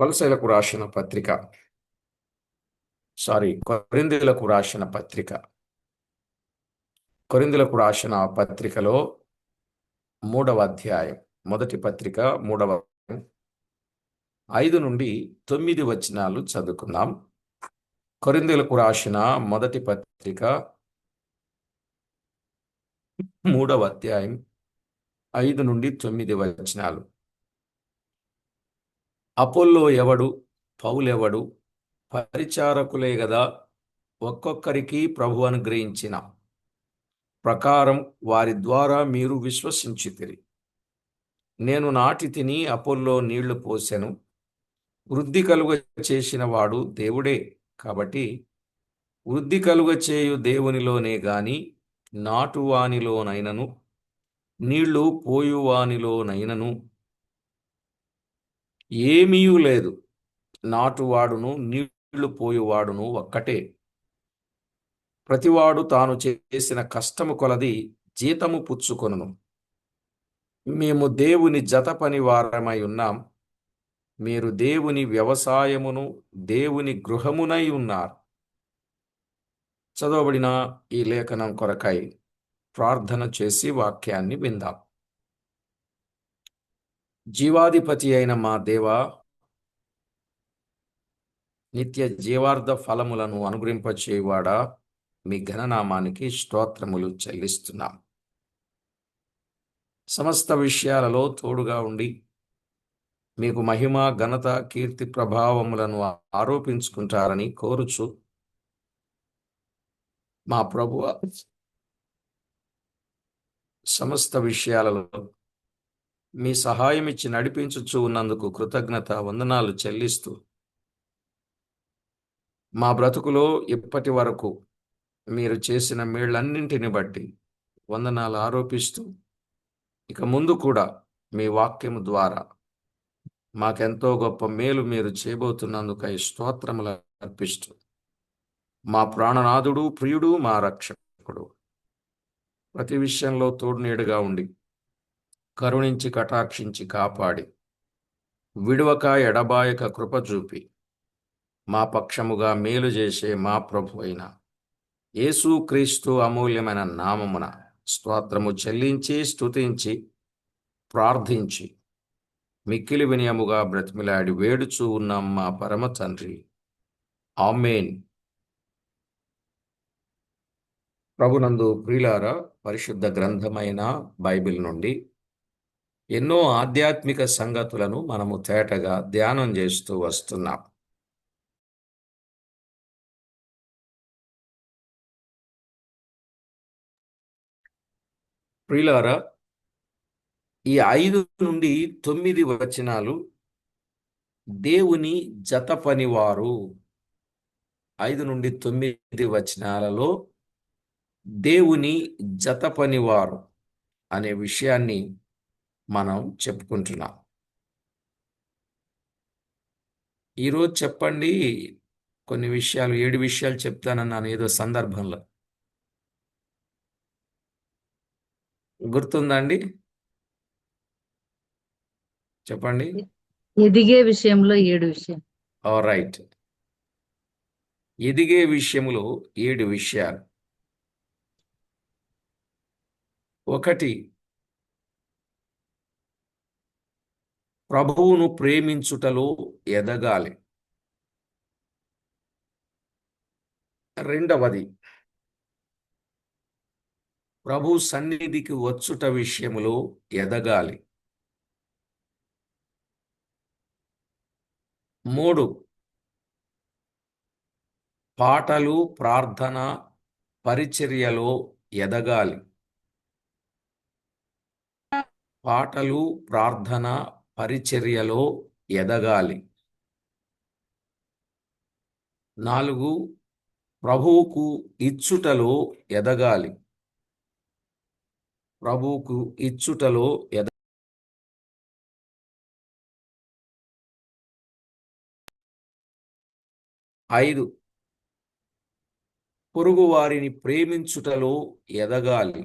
వలసలకు రాసిన పత్రిక. సారీ కొరిందులకు రాసిన పత్రిక. కొరిందులకు రాసిన పత్రికలో మూడవ అధ్యాయం మొదటి పత్రిక మూడవ ఐదు నుండి తొమ్మిది వచనాలు చదువుకుందాం. కొరిందులకు రాసిన మొదటి పత్రిక మూడవ అధ్యాయం ఐదు నుండి తొమ్మిది వచనాలు. అపోల్లో ఎవడు? పౌలెవడు? పరిచారకులే గదా ఒక్కొక్కరికి ప్రభు అనుగ్రహించిన ప్రకారం వారి ద్వారా మీరు విశ్వసించితిరి. నేను నాటి తిని అపోల్లో నీళ్ళు పోసెను. వృద్ధి కలుగ చేసిన వాడు దేవుడే కాబట్టి వృద్ధి కలుగ చేయు దేవునిలోనే గాని నాటువానిలోనైనను నీళ్ళు పోయువానిలోనైనను ఏమీయూ లేదు. నాటువాడును నీళ్ళు పోయువాడును ఒక్కటే. ప్రతివాడు తాను చేసిన కష్టము కొలది జీతము పుచ్చుకొనును. మేము దేవుని జత పని వారమై ఉన్నాం. మీరు దేవుని వ్యవసాయమును దేవుని గృహమునై ఉన్నారు. చదవబడిన ఈ లేఖనం కొరకై ప్రార్థన చేసి వాక్యాన్ని విందాం. జీవాధిపతి అయిన మా దేవా నిత్య జీవార్థ ఫలములను అనుగ్రహింపచేయువాడా? మీ ఘననామానికి స్తోత్రములు చెల్లిస్తున్నాం. సమస్త విషయాలలో తోడుగా ఉండి మీకు మహిమ ఘనత కీర్తి ప్రభావములను ఆరోపించుకుంటారని కోరుచు మా ప్రభు సమస్త విషయాలలో మీ సహాయం ఇచ్చి నడిపించుచు ఉన్నందుకు కృతజ్ఞత వందనాలు చెల్లిస్తూ మా బ్రతుకులో ఇప్పటి వరకు మీరు చేసిన మేళ్ళన్నింటిని బట్టి వందనాలు ఆరోపిస్తూ ఇక ముందు కూడా మీ వాక్యము ద్వారా మాకెంతో గొప్ప మేలు మీరు చేయబోతున్నందుకై స్తోత్రములు అర్పిస్తూ మా ప్రాణనాథుడు ప్రియుడు మా రక్షకుడు. ప్రతి విషయంలో తోడునీడుగా ఉండి కరుణించి కటాక్షించి కాపాడి. విడువక ఎడబాయక కృప చూపి. మా పక్షముగా మేలు చేసే మా ప్రభు అయిన యేసుక్రీస్తు అమూల్యమైన నామమున స్తోత్రము చెల్లించి స్తుతించి ప్రార్థించి. మిక్కిలి వినయముగా బ్రతిమిలాడి వేడుచూ ఉన్నాం మా పరమ తండ్రి. ఆమెన్. ప్రభునందు ప్రియులారా పరిశుద్ధ గ్రంథమైన బైబిల్ నుండి ఎన్నో ఆధ్యాత్మిక సంగతులను మనము తేటగా ధ్యానం చేస్తూ వస్తున్నాం. ప్రియులారా ఈ ఐదు నుండి తొమ్మిది వచనాలు దేవుని జత పనివారు ఐదు నుండి తొమ్మిది వచనాలలో దేవుని జత పనివారు అనే విషయాన్ని మనం చెప్పుకుంటున్నాం. ఈరోజు చెప్పండి కొన్ని విషయాలు ఏడు విషయాలు చెప్తానన్నాను ఏదో సందర్భంలో. గుర్తుందండి? చెప్పండి. ఎదిగే విషయంలో ఏడు విషయం రైట్ ఎదిగే విషయములో ఏడు విషయాలు. ఒకటి ప్రభువును ప్రేమించుటలో ఎదగాలి. రెండవది ప్రభు సన్నిధికి వచ్చుట విషయంలో ఎదగాలి. మూడు పాటలు ప్రార్థన పరిచర్యలో ఎదగాలి. పాటలు ప్రార్థన పరిచర్యలో ఎదగాలి. నాలుగు ప్రభువుకు ఇచ్చుటలో ఎదగాలి. ప్రభువుకు ఇచ్చుటలో ఎద ఐదు పొరుగు వారిని ప్రేమించుటలో ఎదగాలి.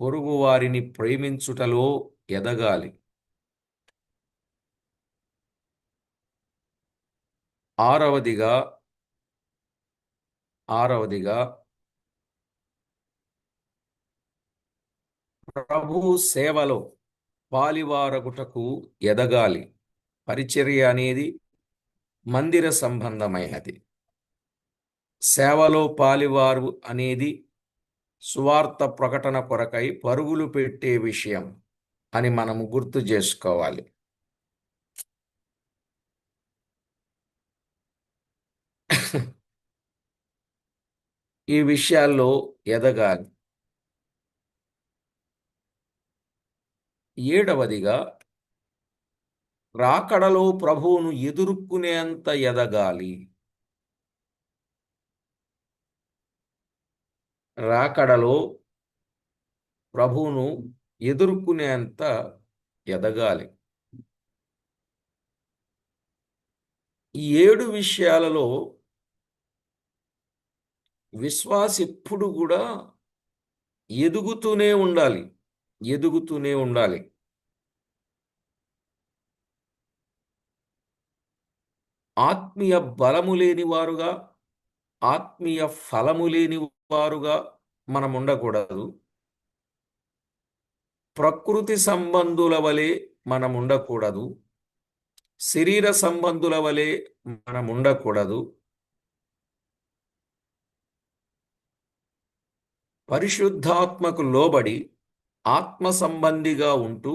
పొరుగు వారిని ప్రేమించుటలో ఎదగాలి. ఆరవదిగా ఆరవదిగా ప్రభు సేవలో పాలివారగుటకు ఎదగాలి. పరిచర్య అనేది మందిర సంబంధమైనది. సేవలో పాలివారు అనేది సువార్త ప్రకటన కొరకై పరుగులు పెట్టే విషయం అని మనము గుర్తు చేసుకోవాలి. ఈ విషయాల్లో ఎదగాలి. ఏడవదిగా రాకడలో ప్రభువును ఎదుర్కొనేంత ఎదగాలి. రాకడలో ప్రభువును ఎదుర్కొనేంత ఎదగాలి. ఈ ఏడు విషయాలలో విశ్వాస ఎప్పుడు కూడా ఎదుగుతూనే ఉండాలి ఎదుగుతూనే ఉండాలి. ఆత్మీయ బలము లేని వారుగా ఆత్మీయ ఫలము లేని వారుగా మనం ఉండకూడదు ప్రకృతి సంబంధుల వలె మనం ఉండకూడదు శరీర సంబంధుల వలె మనం ఉండకూడదు పరిశుద్ధాత్మకు లోబడి ఆత్మ సంబంధిగా ఉంటూ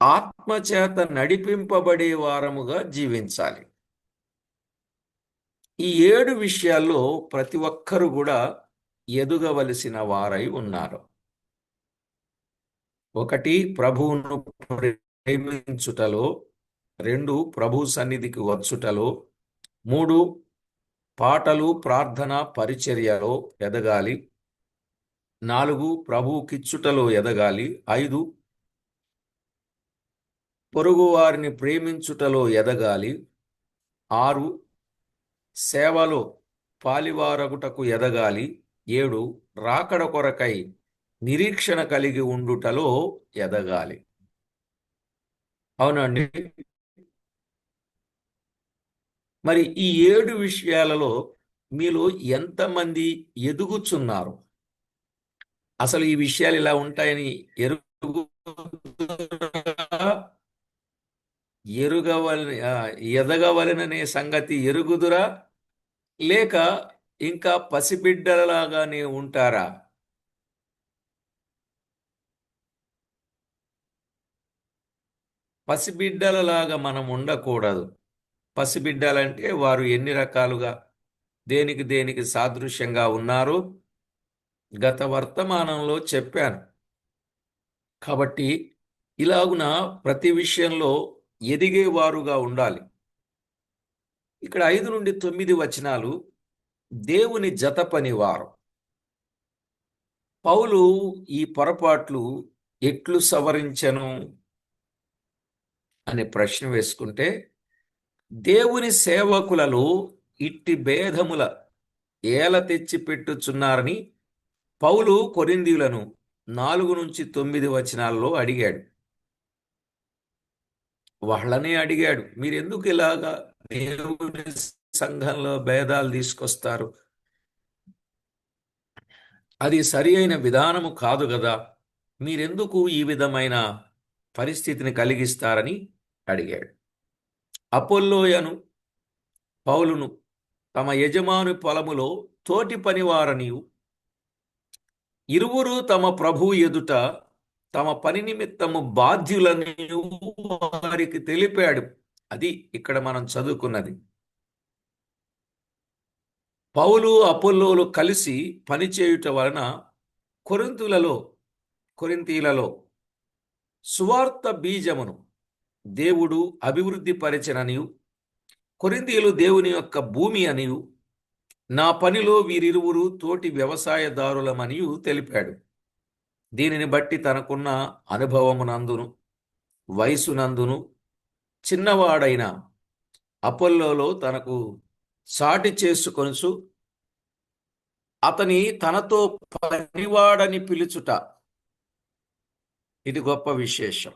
ఆత్మచేత నడిపింపబడే వారముగా జీవించాలి. ఈ ఏడు విషయాల్లో ప్రతి ఒక్కరు కూడా ఎదుగవలసిన వారై ఉన్నారు. ఒకటి ప్రభువును ప్రేమించుటలో. రెండు ప్రభు సన్నిధికి వచ్చుటలో. మూడు పాటలు ప్రార్థన పరిచర్యలో ఎదగాలి. నాలుగు ప్రభువుకిచ్చుటలో ఎదగాలి. ఐదు పొరుగు వారిని ప్రేమించుటలో ఎదగాలి. ఆరు సేవలో పాలివారగుటకు ఎదగాలి. ఏడు రాకడ కొరకై నిరీక్షణ కలిగి ఉండుటలో ఎదగాలి. అవునండి మరి ఈ ఏడు విషయాలలో మీలో ఎంతమంది ఎదుగుచున్నారు? అసలు ఈ విషయాలు ఇలా ఉంటాయని ఎరుగు ఎరుగవల ఎదగవలననే సంగతి ఎరుగుదురా? లేక ఇంకా పసిబిడ్డలలాగానే ఉంటారా? పసిబిడ్డలలాగా మనం ఉండకూడదు. పసిబిడ్డలంటే వారు ఎన్ని రకాలుగా దేనికి దేనికి సాదృశ్యంగా ఉన్నారు? గత వర్తమానంలో చెప్పాను. కాబట్టి ఇలాగున ప్రతి విషయంలో ఎదిగేవారుగా ఉండాలి. ఇక్కడ ఐదు నుండి తొమ్మిది వచనాలు దేవుని జత పనివారు పౌలు ఈ పొరపాట్లు ఎట్లు సవరించను అనే ప్రశ్న వేసుకుంటే దేవుని సేవకులలో ఇట్టి భేదముల ఏల తెచ్చి పెట్టుచున్నారని పౌలు కొరిందీయులను నాలుగు నుంచి తొమ్మిది వచనాల్లో అడిగాడు. వాళ్ళనే అడిగాడు మీరెందుకు ఇలాగా దేవుని సంఘంలో భేదాలు తీసుకొస్తారు? అది సరి అయిన విధానము కాదు కదా మీరెందుకు ఈ విధమైన పరిస్థితిని కలిగిస్తారని అడిగాడు. అపోల్లోయను పౌలును తమ యజమాని పొలములో తోటి పనివారనియు ఇరువురు తమ ప్రభు ఎదుట తమ పని నిమిత్తము బాధ్యులని వారికి తెలిపాడు. అది ఇక్కడ మనం చదువుకున్నది. పౌలు అపోల్లోలు కలిసి పనిచేయుట వలన కొరింతులలో కొరింతీలలో సువార్త బీజమును దేవుడు అభివృద్ధి పరిచననియు కొరింతీయులు దేవుని యొక్క భూమి అనియు నా పనిలో వీరిరువురు తోటి వ్యవసాయదారులమనియు తెలిపాడు. దీనిని బట్టి తనకున్న అనుభవమునందును వయసునందును చిన్నవాడైన అపోల్లోలో తనకు సాటి చేసుకొనుచు అతని తనతో పనివాడని పిలుచుట. ఇది గొప్ప విశేషం.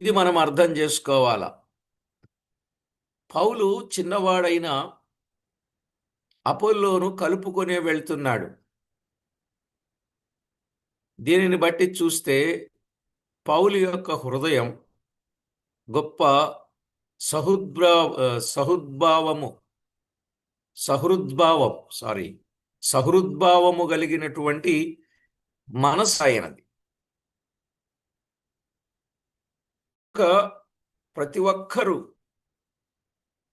ఇది మనం అర్థం చేసుకోవాలా. పౌలు చిన్నవాడైన అపోల్లోను కలుపుకొనే వెళ్తున్నాడు. దీనిని బట్టి చూస్తే పౌలు యొక్క హృదయం గొప్ప సహుద్భా సహుద్భావము సహృద్భావం సారీ సహృద్భావము కలిగినటువంటి మనసు ఆయనది. ఒక ప్రతి ఒక్కరూ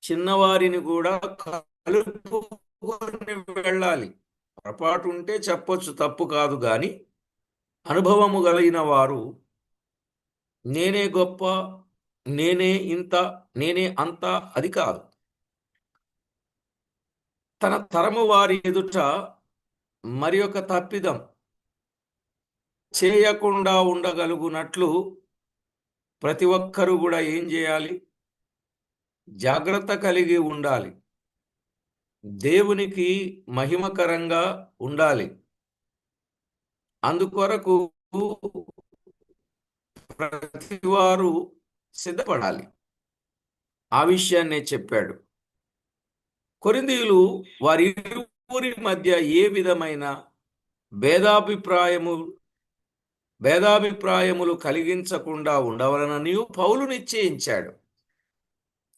చిన్నవారిని కూడా కలుపు కలుపుకొని వెళ్ళాలి. పొరపాటు ఉంటే చెప్పొచ్చు తప్పు కాదు కానీ అనుభవము కలిగిన వారు నేనే గొప్ప నేనే ఇంత నేనే అంత అది కాదు. తన తరము వారి ఎదుట మరి ఒక తప్పిదం చేయకుండా ఉండగలుగునట్లు ప్రతి ఒక్కరూ కూడా ఏం చేయాలి? జాగ్రత్త కలిగి ఉండాలి. దేవునికి మహిమకరంగా ఉండాలి. అందుకొరకు ప్రతివారు సిద్ధపడాలి. ఆ విషయాన్నే చెప్పాడు. కొరిందీయులు వారి ఊరి మధ్య ఏ విధమైన భేదాభిప్రాయము భేదాభిప్రాయములు కలిగించకుండా ఉండవలనని పౌలు నిశ్చయించాడు.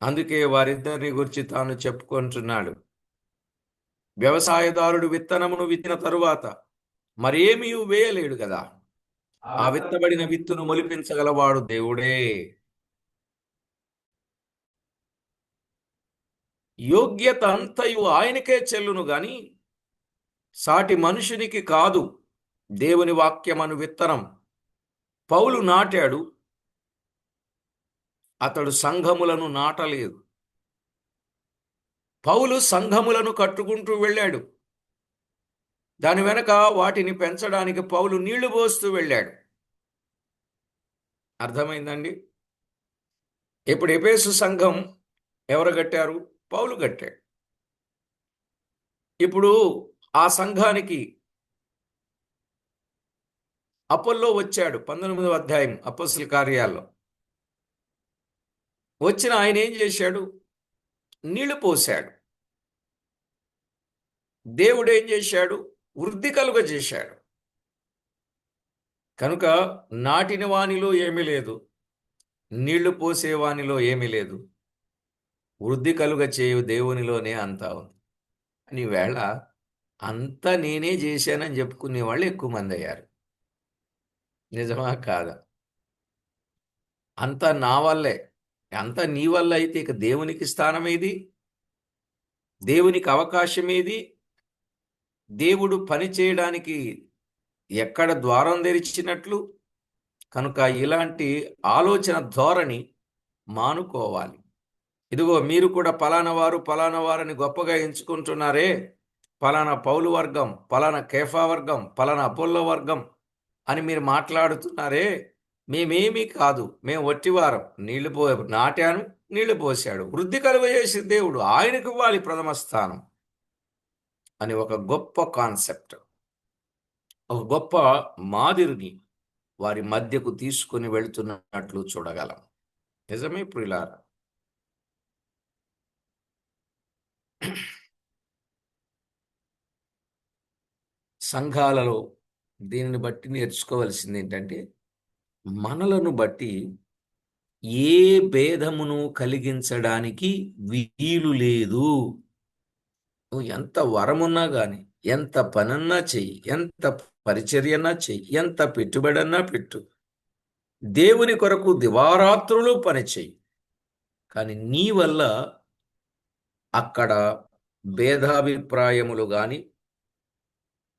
అందుకే వారిద్దరిని గురించి తాను చెప్పుకుంటున్నాడు. వ్యవసాయదారుడు విత్తనమును విత్తిన తరువాత మరేమీ వేయలేడు కదా ఆ విత్తబడిన విత్తును మొలిపించగలవాడు దేవుడే. యోగ్యత అంతయు ఆయనకే చెల్లును గాని సాటి మనుషునికి కాదు దేవుని వాక్యమను విత్తనం. పౌలు నాటాడు అతడు సంఘములను నాటలేదు. పౌలు సంఘములను కట్టుకుంటూ వెళ్ళాడు. దాని వెనక వాటిని పెంచడానికి పౌలు నీళ్ళు పోస్తూ వెళ్ళాడు. అర్థమైందండి? ఇప్పుడు ఎపేసు సంఘం ఎవరు కట్టారు? పౌలు కట్టాడు. ఇప్పుడు ఆ సంఘానికి అపోల్లో వచ్చాడు పంతొమ్మిదవ అధ్యాయం అపోస్తుల కార్యాల్లో. వచ్చిన ఆయన ఏం చేశాడు? నీళ్ళు పోశాడు. దేవుడు ఏం చేశాడు? వృద్ధి కలుగ చేశాడు. కనుక నాటిన వానిలో ఏమీ లేదు. నీళ్ళు పోసేవానిలో ఏమీ లేదు. వృద్ధి కలుగ చేయు దేవునిలోనే అంతా ఉంది. అని వేళ అంతా నేనే చేశానని చెప్పుకునే వాళ్ళు ఎక్కువ మంది అయ్యారు. నిజమా కాదా? అంతా నా వల్లే. అంతా నీ వల్ల అయితే ఇక దేవునికి స్థానం ఏది దేవునికి అవకాశం ఏది దేవుడు పని చేయడానికి ఎక్కడ ద్వారం తెరిచినట్లు? కనుక ఇలాంటి ఆలోచన ధోరణి మానుకోవాలి. ఇదిగో మీరు కూడా పలానా వారు పలానా గొప్పగా ఎంచుకుంటున్నారే. పలానా పౌలు వర్గం పలానా కేఫా వర్గం పలానా అపోల్లో వర్గం అని మీరు మాట్లాడుతున్నారే. మేమేమీ కాదు. మేము వట్టివారం నీళ్ళు పో నాటాను నీళ్ళు పోశాడు. వృద్ధి కలుగజేసిన దేవుడు ఆయనకు ఇవ్వాలి ప్రథమ స్థానం అని ఒక గొప్ప కాన్సెప్ట్. ఒక గొప్ప మాదిరిని వారి మధ్యకు తీసుకుని వెళుతున్నట్లు చూడగలం. నిజమే ప్రిలారా? సంఘాలలో దీనిని బట్టి నేర్చుకోవాల్సింది ఏంటంటే మనలను బట్టి ఏ భేదమును కలిగించడానికి వీలు లేదు. నువ్వు ఎంత వరమున్నా కానీ ఎంత పనన్నా చెయ్యి ఎంత పరిచర్యన్నా చెయ్యి ఎంత పెట్టుబడన్నా పెట్టు. దేవుని కొరకు దివారాత్రులు పని చెయ్యి. కానీ నీ వల్ల అక్కడ భేదాభిప్రాయములు కానీ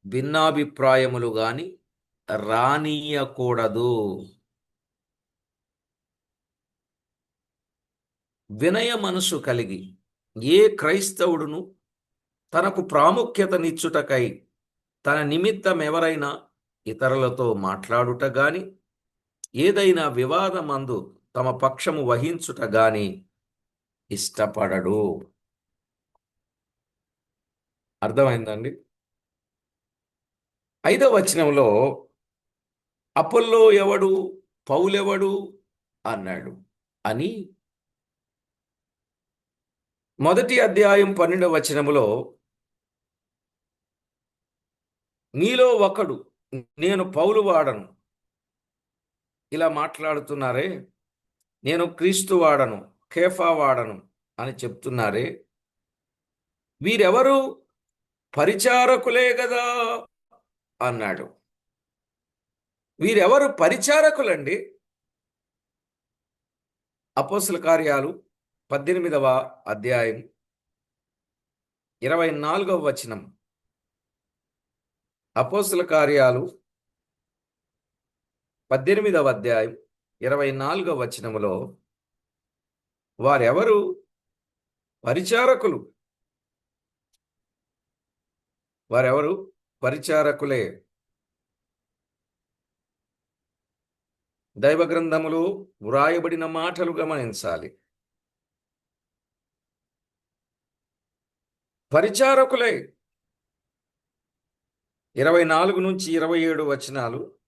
భిన్నాభిప్రాయములు కానీ రానీయకూడదు. వినయ మనసు కలిగి ఏ క్రైస్తవుడును తనకు ప్రాముఖ్యతనిచ్చుటకై తన నిమిత్తం ఎవరైనా ఇతరులతో మాట్లాడుట గాని ఏదైనా వివాదమందు తమ పక్షము వహించుట గాని ఇష్టపడడు. అర్థమైందండి? ఐదవ వచనంలో అపోల్లో ఎవడు పౌలెవడు అన్నాడు అని మొదటి అధ్యాయం పన్నెండవ వచనములో మీలో ఒకడు నేను పౌలు వాడను. ఇలా మాట్లాడుతున్నారే నేను క్రీస్తు వాడను కేఫా వాడను అని చెప్తున్నారే. వీరెవరు పరిచారకులే కదా అన్నాడు. వీరెవరు పరిచారకులండి? అపోసల కార్యాలు పద్దెనిమిదవ అధ్యాయం ఇరవై నాలుగవ వచనం. అపోసుల కార్యాలు పద్దెనిమిదవ అధ్యాయం ఇరవై నాలుగవ వచనములో వారెవరు? పరిచారకులు. వారెవరు? పరిచారకులే. దైవ గ్రంథములో వ్రాయబడిన మాటలు గమనించాలి. పరిచారకులే. ఇరవై నాలుగు నుంచి ఇరవై ఏడు వచనాలు.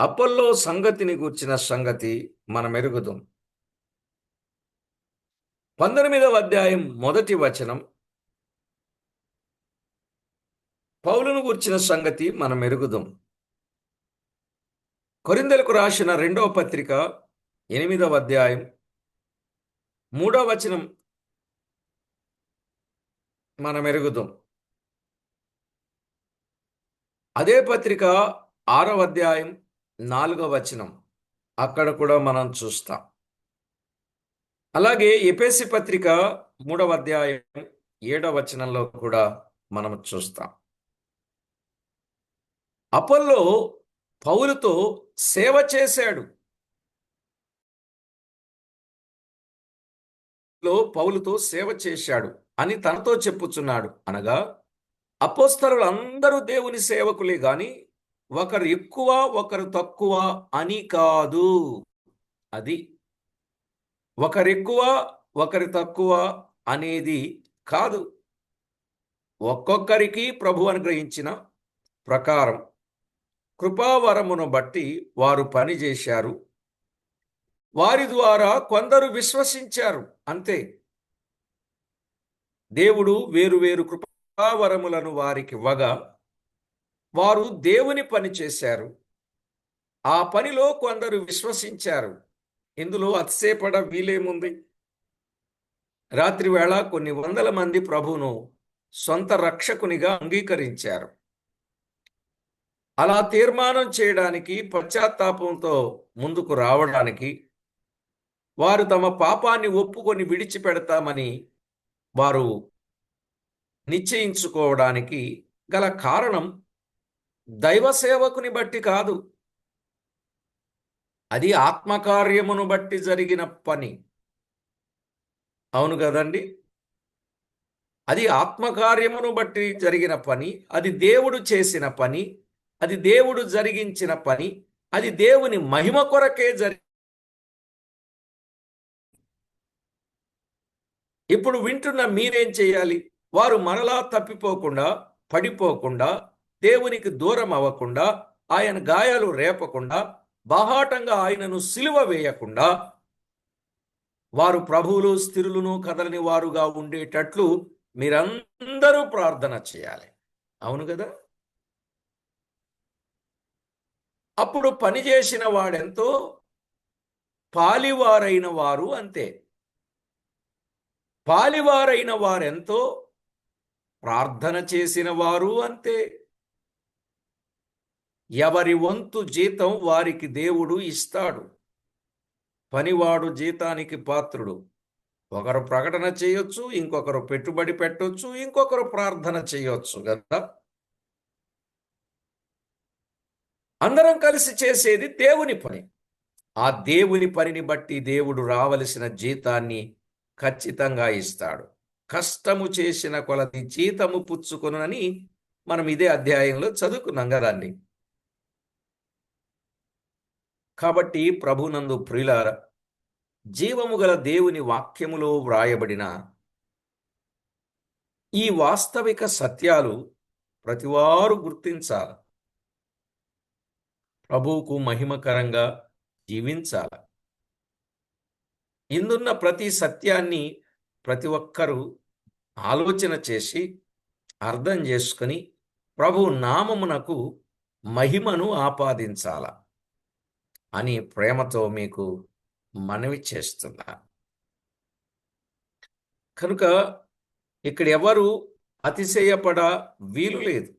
అప్పల్లో సంగతిని గూర్చిన సంగతి మనం ఎరుగుదాం పంతొమ్మిదవ అధ్యాయం మొదటి వచనం. పౌలును గూర్చిన సంగతి మనం ఎరుగుదాం కొరిందలకు రాసిన రెండవ పత్రిక ఎనిమిదవ అధ్యాయం మూడవ వచనం మనం ఎరుగుదాం అదే పత్రిక ఆరవ అధ్యాయం నాలుగవ వచనం. అక్కడ కూడా మనం చూస్తాం. అలాగే ఎపేసి పత్రిక మూడవ అధ్యాయం ఏడవ వచనంలో కూడా మనం చూస్తాం. అపల్లో పౌలుతో సేవ చేశాడు. లో పౌలుతో సేవ చేశాడు. అని తనతో చెప్పుచున్నాడు. అనగా అపోస్తరులు అందరూ దేవుని సేవకులే గాని ఒకరు ఎక్కువ ఒకరు తక్కువ అని కాదు. అది ఒకరెక్కువ ఒకరి తక్కువ అనేది కాదు. ఒక్కొక్కరికి ప్రభు అనుగ్రహించిన ప్రకారం కృపావరమును బట్టి వారు పనిచేశారు. వారి ద్వారా కొందరు విశ్వసించారు. అంతే. దేవుడు వేరువేరు కృపావరములను వారికి ఇవ్వగా వారు దేవుని పని చేశారు. ఆ పనిలో కొందరు విశ్వసించారు. ఇందులో అతిసేపడ వీలేముంది? రాత్రివేళ కొన్ని వందల మంది ప్రభును సొంత రక్షకునిగా అంగీకరించారు. అలా తీర్మానం చేయడానికి పశ్చాత్తాపంతో ముందుకు రావడానికి వారు తమ పాపాన్ని ఒప్పుకొని విడిచిపెడతామని వారు నిశ్చయించుకోవడానికి గల కారణం దైవ సేవకుని బట్టి కాదు. అది ఆత్మకార్యమును బట్టి జరిగిన పని. అవును కదండి? అది ఆత్మకార్యమును బట్టి జరిగిన పని అది దేవుడు చేసిన పని అది దేవుడు జరిగించిన పని అది దేవుని మహిమ కొరకే జరి ఇప్పుడు వింటున్న మీరేం చేయాలి? వారు మరలా తప్పిపోకుండా పడిపోకుండా దేవునికి దూరం అవ్వకుండా ఆయన గాయాలు రేపకుండా బాహాటంగా ఆయనను సిలువ వేయకుండా వారు ప్రభువులు స్థిరులను కదలని వారుగా ఉండేటట్లు మీరందరూ ప్రార్థన చేయాలి. అవును కదా? అప్పుడు పనిచేసిన వాడెంతో? పాలివారైన వారు అంతే. పాలివారైన వారెంతో ప్రార్థన చేసిన వారు అంతే. ఎవరి వంతు జీతం వారికి దేవుడు ఇస్తాడు. పనివాడు జీతానికి పాత్రుడు. ఒకరు ప్రకటన చేయొచ్చు ఇంకొకరు పెట్టుబడి పెట్టొచ్చు ఇంకొకరు ప్రార్థన చేయొచ్చు కదా. అందరం కలిసి చేసేది దేవుని పని. ఆ దేవుని పనిని బట్టి దేవుడు రావలసిన జీతాన్ని ఖచ్చితంగా ఇస్తాడు. కష్టము చేసిన కొలది జీతము పుచ్చుకొనని మనం ఇదే అధ్యాయంలో చదువుకున్నాం కదండి కాబట్టి ప్రభునందు ప్రియులార జీవము గల దేవుని వాక్యములో వ్రాయబడిన ఈ వాస్తవిక సత్యాలు ప్రతివారు గుర్తించాలి. ప్రభువుకు మహిమకరంగా జీవించాలి. ఇందున్న ప్రతి సత్యాన్ని ప్రతి ఒక్కరూ ఆలోచన చేసి అర్థం చేసుకొని ప్రభు నామమునకు మహిమను ఆపాదించాల అని ప్రేమతో మీకు మనవి చేస్తున్నా. కనుక ఇక్కడ ఎవరు అతిశయపడ వీలు లేదు.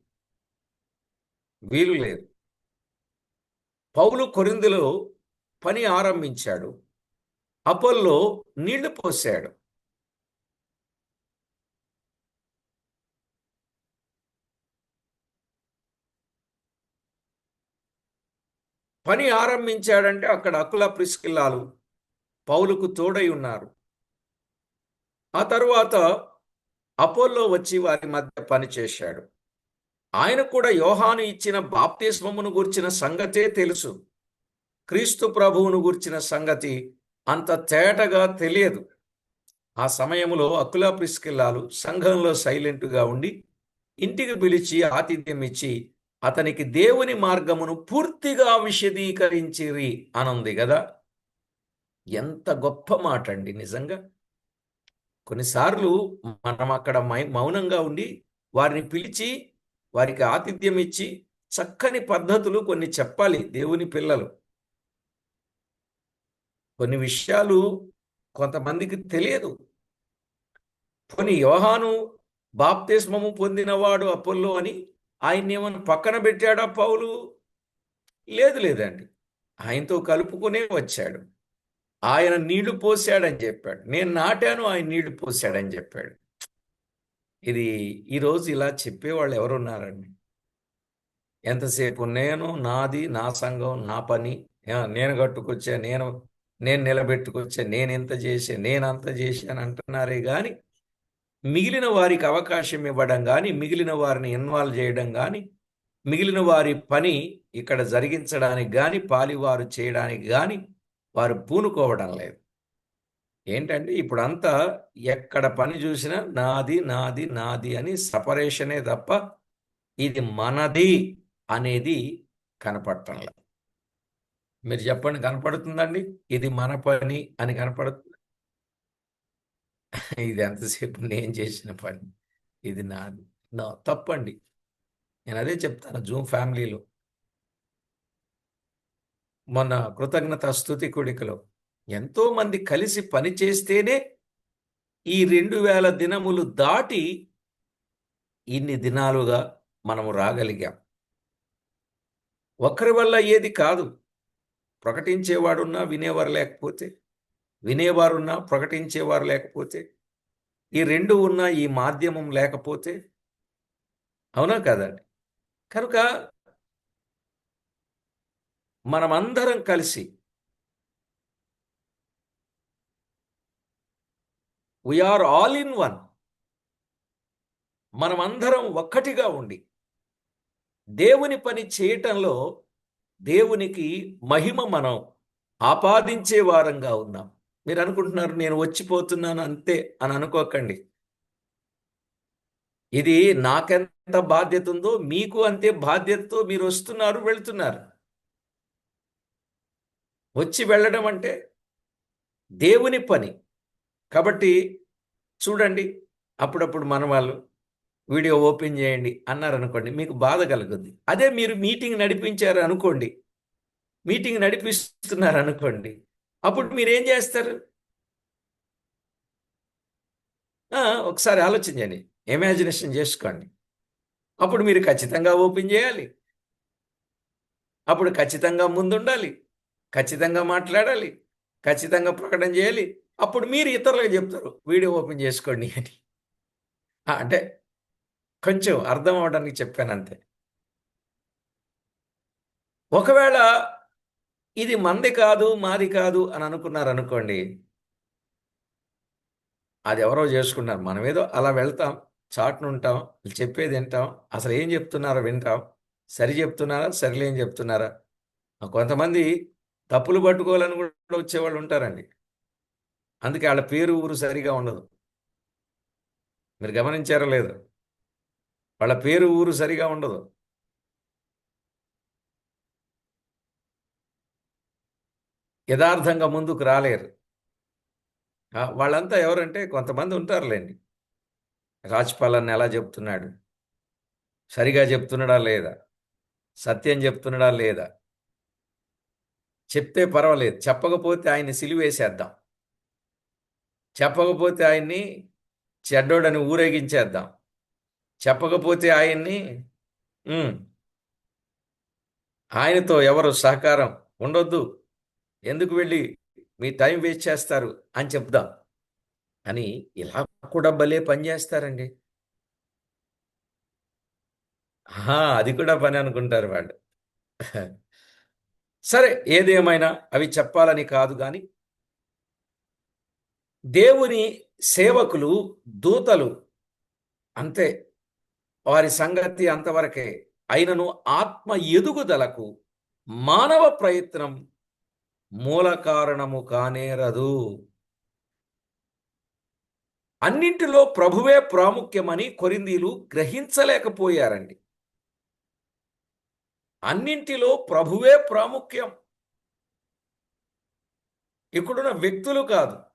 వీలు లేదు. పౌలు కొరిందులో పని ఆరంభించాడు. అపోల్లో నీళ్ళు పోశాడు. పని ఆరంభించాడంటే అక్కడ అకుల ప్రిస్కిల్లాలు పౌలుకు తోడై ఉన్నారు. ఆ తరువాత అపోల్లో వచ్చి వారి మధ్య పనిచేశాడు ఆయన కూడా యోహాను ఇచ్చిన బాప్తిస్మమును గుర్చిన సంగతే తెలుసు. క్రీస్తు ప్రభువును గుర్చిన సంగతి అంత తేటగా తెలియదు. ఆ సమయంలో అకుల ప్రిస్కిల్లాలు సంఘంలో సైలెంట్గా ఉండి ఇంటికి పిలిచి ఆతిథ్యం ఇచ్చి అతనికి దేవుని మార్గమును పూర్తిగా విశదీకరించిరి అనుంది కదా ఎంత గొప్ప మాట అండి నిజంగా. కొన్నిసార్లు మనం అక్కడ మై మౌనంగా ఉండి వారిని పిలిచి వారికి ఆతిథ్యం ఇచ్చి చక్కని పద్ధతులు కొన్ని చెప్పాలి దేవుని పిల్లలు. కొన్ని విషయాలు కొంతమందికి తెలియదు. కొన్ని యోహాను బాప్తిస్మము పొందినవాడు అపోల్లో అని ఆయన్ని ఏమైనా పక్కన పెట్టాడా పౌలు? లేదు లేదండి. ఆయనతో కలుపుకునే వచ్చాడు. ఆయన నీళ్ళు పోసాడని చెప్పాడు. నేను నాటాను ఆయన నీళ్ళు పోసాడని చెప్పాడు. ఇది ఈరోజు ఇలా చెప్పేవాళ్ళు ఎవరున్నారండి? ఎంతసేపు? నేను నాది నా సంఘం నా పని. నేను కట్టుకొచ్చా? నేను నేను నిలబెట్టుకొచ్చా నేను ఇంత చేసా నేను అంత చేశాను అంటున్నారే కానీ మిగిలిన వారికి అవకాశం ఇవ్వడం కానీ మిగిలిన వారిని ఇన్వాల్వ్ చేయడం కానీ మిగిలిన వారి పని ఇక్కడ జరిగించడానికి కానీ పాలివారు చేయడానికి కానీ వారు పూనుకోవడం లేదు. ఏంటంటే ఇప్పుడు అంతా ఎక్కడ పని చూసినా నాది నాది నాది అని సపరేషనే తప్ప ఇది మనది అనేది కనపడటం లేదు. మీరు చెప్పండి కనపడుతుందండి? ఇది మన పని అని కనపడుతుంది ఇది ఎంతసేపు నేను చేసిన పని ఇది నాది. నా తప్పండి. నేను అదే చెప్తాను జూమ్ ఫ్యామిలీలో. మొన్న కృతజ్ఞత స్థుతి కొడుకులో ఎంతోమంది కలిసి పని చేస్తేనే ఈ రెండు వేల దినములు దాటి ఇన్ని దినాలుగా మనము రాగలిగాం. ఒకరి వల్ల ఏది కాదు. ప్రకటించేవాడున్నా వినేవారు లేకపోతే వినేవారున్నా ప్రకటించేవారు లేకపోతే ఈ రెండు ఉన్న ఈ మాధ్యమం లేకపోతే అవునా కదండి కనుక మనమందరం కలిసి వీఆర్ ఆల్ ఇన్ వన్ మనమందరం ఒక్కటిగా ఉండి దేవుని పని చేయటంలో దేవునికి మహిమ మనం ఆపాదించే వారంగా ఉన్నాం. మీరు అనుకుంటున్నారు నేను వచ్చిపోతున్నాను అంతే అని అనుకోకండి. ఇది నాకెంత బాధ్యత ఉందో మీకు అంతే బాధ్యతతో మీరు వస్తున్నారు వెళ్తున్నారు. వచ్చి వెళ్ళడం అంటే దేవుని పని. కాబట్టి చూడండి అప్పుడప్పుడు మన వాళ్ళు వీడియో ఓపెన్ చేయండి అన్నారు అనుకోండి మీకు బాధ కలుగుద్ది. అదే మీరు మీటింగ్ నడిపించారు అనుకోండి మీటింగ్ నడిపిస్తున్నారు అనుకోండి అప్పుడు మీరు ఏం చేస్తారు ఒకసారి ఆలోచించండి ఇమాజినేషన్ చేసుకోండి. అప్పుడు మీరు ఖచ్చితంగా ఓపెన్ చేయాలి. అప్పుడు ఖచ్చితంగా ముందుండాలి ఖచ్చితంగా మాట్లాడాలి ఖచ్చితంగా ప్రకటన చేయాలి. అప్పుడు మీరు ఇతరులకు చెప్తారు వీడియో ఓపెన్ చేసుకోండి అని. అంటే కొంచెం అర్థం అవడానికి చెప్పాను అంతే. ఒకవేళ ఇది మంది కాదు మాది కాదు అని అనుకున్నారు అనుకోండి అది ఎవరో చేసుకున్నారు. మనం ఏదో అలా వెళ్తాం చాటును ఉంటాం వీళ్ళు చెప్పేది వింటాం అసలు ఏం చెప్తున్నారో వింటాం. సరి చెప్తున్నారా సరిలేం చెప్తున్నారా? కొంతమంది తప్పులు పట్టుకోవాలని కూడా వచ్చేవాళ్ళు ఉంటారండి. అందుకే వాళ్ళ పేరు ఊరు సరిగా ఉండదు. మీరు గమనించారో లేదు. వాళ్ళ పేరు ఊరు సరిగా ఉండదు. యథార్థంగా ముందుకు రాలేరు. వాళ్ళంతా ఎవరంటే కొంతమంది ఉంటారులేండి. రాజ్పాలన్ ఎలా చెప్తున్నాడు? సరిగా చెప్తున్నాడా లేదా? సత్యం చెప్తున్నాడా లేదా? చెప్తే పర్వాలేదు. చెప్పకపోతే ఆయన్ని సిలివేసేద్దాం. చెప్పకపోతే ఆయన్ని చెడ్డోడని ఊరేగించేద్దాం. చెప్పకపోతే ఆయన్ని ఆయనతో ఎవరు సహకారం ఉండొద్దు. ఎందుకు వెళ్ళి మీ టైం వేస్ట్ చేస్తారు అని చెప్దాం. అని ఇలా కూడా భలే పని చేస్తారండి. అది కూడా పని అనుకుంటారు వాళ్ళు. సరే ఏదేమైనా అవి చెప్పాలని కాదు కానీ దేవుని సేవకులు దూతలు అంతే. వారి సంగతి అంతవరకే. అయినను ఆత్మ ఎదుగుదలకు మానవ ప్రయత్నం మూల కారణము కానేరదు అన్నింటిలో ప్రభువే ప్రాముఖ్యమని కొరిందీలు గ్రహించలేకపోయారండి. అన్నింటిలో ప్రభువే ప్రాముఖ్యం. ఇక్కడున్న వ్యక్తులు కాదు.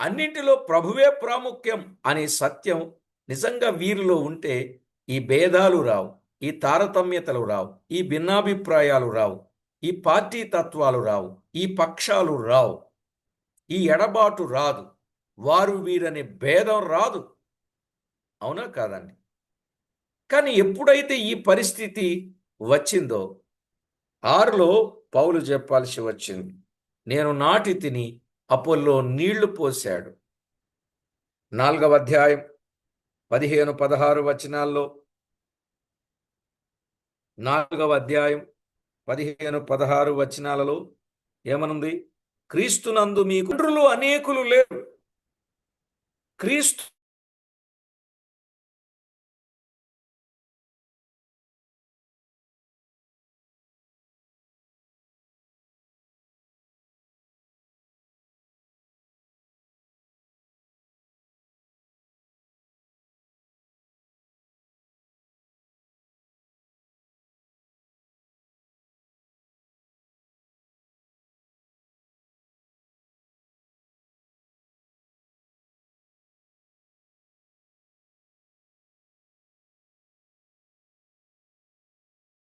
అన్నింటిలో ప్రభువే ప్రాముఖ్యం అనే సత్యం నిజంగా వీరిలో ఉంటే ఈ భేదాలు రావు ఈ తారతమ్యతలు రావు ఈ భిన్నాభిప్రాయాలు రావు ఈ పార్టీ తత్వాలు రావు ఈ పక్షాలు రావు. ఈ ఎడబాటు రాదు. వారు వీరనే భేదం రాదు. అవునా కాదండి? కానీ ఎప్పుడైతే ఈ పరిస్థితి వచ్చిందో ఆరులో పౌలు చెప్పాల్సి వచ్చింది నేను నాటి తిని అపోల్లో నీళ్ళు పోశాడు. నాలుగవ అధ్యాయం పదిహేను పదహారు వచనాల్లో నాలుగవ అధ్యాయం పదిహేను పదహారు వచనాలలో ఏమనుంది? క్రీస్తునందు మీ కుండ్రులు అనేకులు లేరు. క్రీస్తు